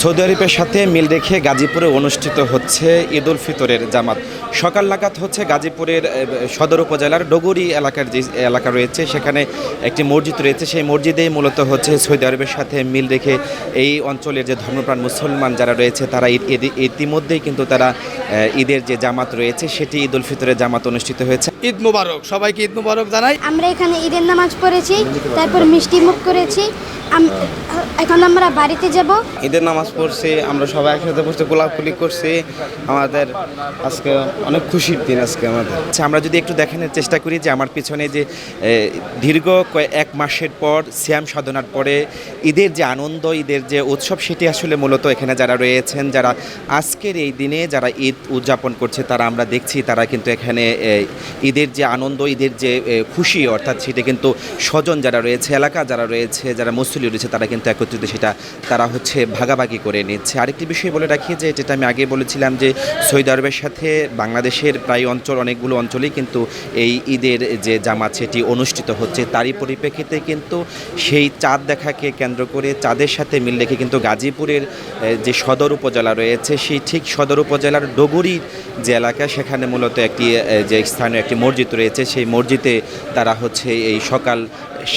Saudi আরবের সাথে মিল রেখে গাজীপুরে অনুষ্ঠিত হচ্ছে ঈদ উল ফিতরের জামাত। সকাল নাগাদ হচ্ছে গাজীপুরের সদর উপজেলার ডগুরি এলাকার যে এলাকা রয়েছে সেখানে একটি মসজিদ রয়েছে। সেই মসজিদেই মূলত হচ্ছে সৌদি আরবের সাথে মিল রেখে এই অঞ্চলের যে ধর্মপ্রাণ মুসলমান যারা রয়েছে তারা ঈদ ঈদ- ইতিমধ্যেই কিন্তু তারা ঈদের যে জামাত রয়েছে সেটি ঈদ উল ফিতরের জামাত অনুষ্ঠিত হয়েছে। ঈদ মুবারক সবাইকে ঈদ মুবারক জানাই। আমরা এখানে ঈদের নামাজ পড়েছি তারপর মিষ্টি মুখ করেছি এখন আমরা বাড়িতে যাব? ঈদের নামাজ পড়ছি, আমরা সবাই একসাথে বসে গোলাপগুলি করছি। আমাদের আজকে অনেক খুশির দিন আজকে আমাদের। আচ্ছা আমরা যদি একটু দেখানোর চেষ্টা করি যে আমার পিছনে যে দীর্ঘ এক মাসের পর শ্যাম সাধনার পরে ঈদের যে আনন্দ, ঈদের যে উৎসব, সেটি আসলে মূলত এখানে যারা রয়েছেন, যারা আজকের এই দিনে যারা ঈদ উদযাপন করছে, তারা আমরা দেখছি, তারা কিন্তু এখানে ঈদের যে আনন্দ, ঈদের যে খুশি, অর্থাৎ সেটা কিন্তু স্বজন যারা রয়েছে, এলাকা যারা রয়েছে, যারা মুসলিম রয়েছে, তারা কিন্তু একত্রিত, সেটা তারা হচ্ছে ভাগাভাগি করে নিচ্ছে। আরেকটি বিষয় বলে রাখি যে, যেটা আমি আগে বলেছিলাম যে, সৌদি আরবের সাথে বাংলাদেশের প্রায় অঞ্চল, অনেকগুলো অঞ্চলেই কিন্তু এই ঈদের যে জামাত, সেটি অনুষ্ঠিত হচ্ছে। তারই পরিপ্রেক্ষিতে কিন্তু সেই চাঁদ দেখাকে কেন্দ্র করে, চাঁদের সাথে মিল রেখে কিন্তু গাজীপুরের যে সদর উপজেলা রয়েছে, সেই ঠিক সদর উপজেলার ডগুরির যে এলাকা, সেখানে মূলত একটি যে স্থানীয় একটি মসজিদ রয়েছে। সেই মসজিদে তারা হচ্ছে এই সকাল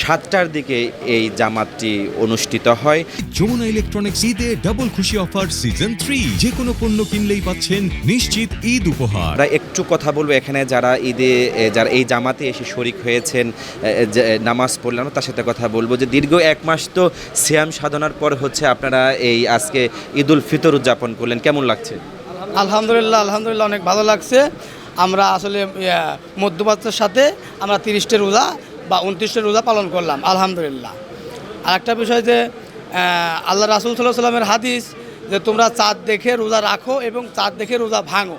সাতটার দিকে এই জামাতটি অনুষ্ঠিত হয়। যমুনা ইলেকট্রনিক্স ঈদে ডাবল খুশি অফার সিজন থ্রি যে কোনো পণ্য কিনলেই পাচ্ছেন নিশ্চিত ঈদ উপহার। আমরা একটু কথা বলব এখানে যারা ঈদে যারা এই জামাতে এসে শরিক হয়েছেন নামাজ পড়লেন তার সাথে কথা বলব যে দীর্ঘ এক মাস তো সিয়াম সাধনার পর হচ্ছে আপনারা এই আজকে ঈদ উল ফিতর উদযাপন করলেন। কেমন লাগছে? আলহামদুলিল্লাহ আলহামদুলিল্লাহ অনেক ভালো লাগছে। আমরা আসলে মধ্যপ্রাচ্যের সাথে আমরা তিরিশটে রোজা বা উনত্রিশটে রোজা পালন করলাম, আলহামদুলিল্লাহ। আর একটা বিষয় যে আল্লাহ রাসুল সাল্লাহ সাল্লামের হাদিস যে, তোমরা চাঁদ দেখে রোজা রাখো এবং চাঁদ দেখে রোজা ভাঙো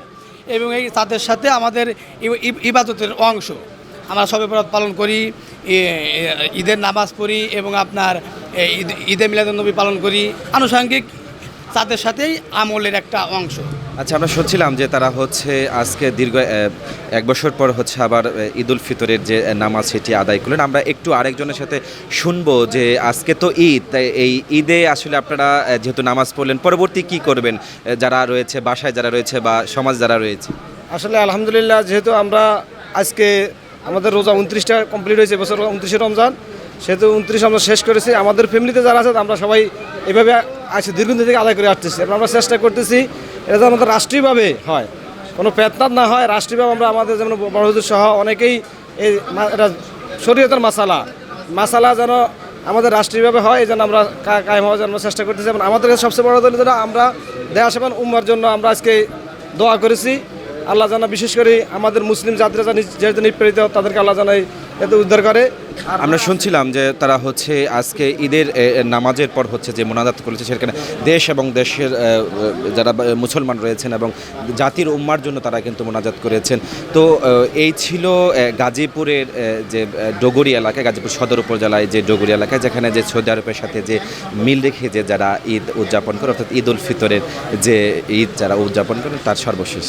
এবং এই চাঁদের সাথে আমাদের ইবাদতের অংশ। আমরা সবে বরাত পালন করি ঈদের নামাজ পড়ি এবং আপনার ঈদ, ঈদে মিলাদুন্নবী পালন করি। আনুষঙ্গিক চাঁদের সাথেই আমলের একটা অংশ। আচ্ছা আমরা শুনছিলাম যে তারা হচ্ছে আজকে দীর্ঘ এক বছর পর হচ্ছে আবার এ, ঈদ উল ফিতরের যে নামাজ সেটি আদায় করলেন। আমরা একটু আরেকজনের সাথে শুনব যে আজকে তো ঈদ তাই এই ঈদে আসলে আপনারা যেহেতু নামাজ পড়লেন পরবর্তী কি করবেন? যারা রয়েছে বাসায় যারা রয়েছে বা সমাজ যারা রয়েছে? আসলে আলহামদুলিল্লাহ যেহেতু আমরা আজকে আমাদের রোজা উনত্রিশটা কমপ্লিট হয়েছে এবছর উনত্রিশে রমজান। সেহেতু উনত্রিশ আমরা শেষ করেছি। আমাদের ফ্যামিলিতে যারা আছে আমরা সবাই এভাবে আছে দীর্ঘদিন থেকে আদায় করে আসতেছি। আমরা চেষ্টা করতেছি, এটা যেন আমাদের রাষ্ট্রীয়ভাবে হয়। কোনো পেতনাত না হয়, রাষ্ট্রীয়ভাবে আমরা আমাদের যেমন বড় হুজুর সহ অনেকেই এই এটা শরীয়তের মাসালা। মাসালা যেন আমাদের রাষ্ট্রীয়ভাবে হয়, এই জন্য আমরা কায়ে হওয়ার জন্য চেষ্টা করতেছি। এবং আমাদের সবচেয়ে বড় দল যেটা আমরা দেয়া সেবান উম্মার জন্য আমরা আজকে দোয়া করেছি। আল্লাহ জানা বিশেষ করে আমাদের মুসলিম জাতিরা যেহেতু নিপীড়িত, তাদেরকে আল্লাহ জানাই এতে উদ্ধার করে। আমরা শুনছিলাম যে তারা হচ্ছে আজকে ঈদের নামাজের পর হচ্ছে যে মোনাজাত করেছে, সেখানে দেশ এবং দেশের যারা মুসলমান রয়েছেন এবং জাতির উম্মার জন্য তারা কিন্তু মোনাজাত করেছেন। তো এই ছিল গাজীপুরের যে ডগরি এলাকায়, গাজীপুর সদর উপজেলায় যে ডগরি এলাকায়, যেখানে যে সৌদি আরবের সাথে যে মিল রেখে যে যারা ঈদ উদযাপন করে, অর্থাৎ ঈদ উল ফিতরের যে ঈদ যারা উদযাপন করেন তার সর্বশেষ।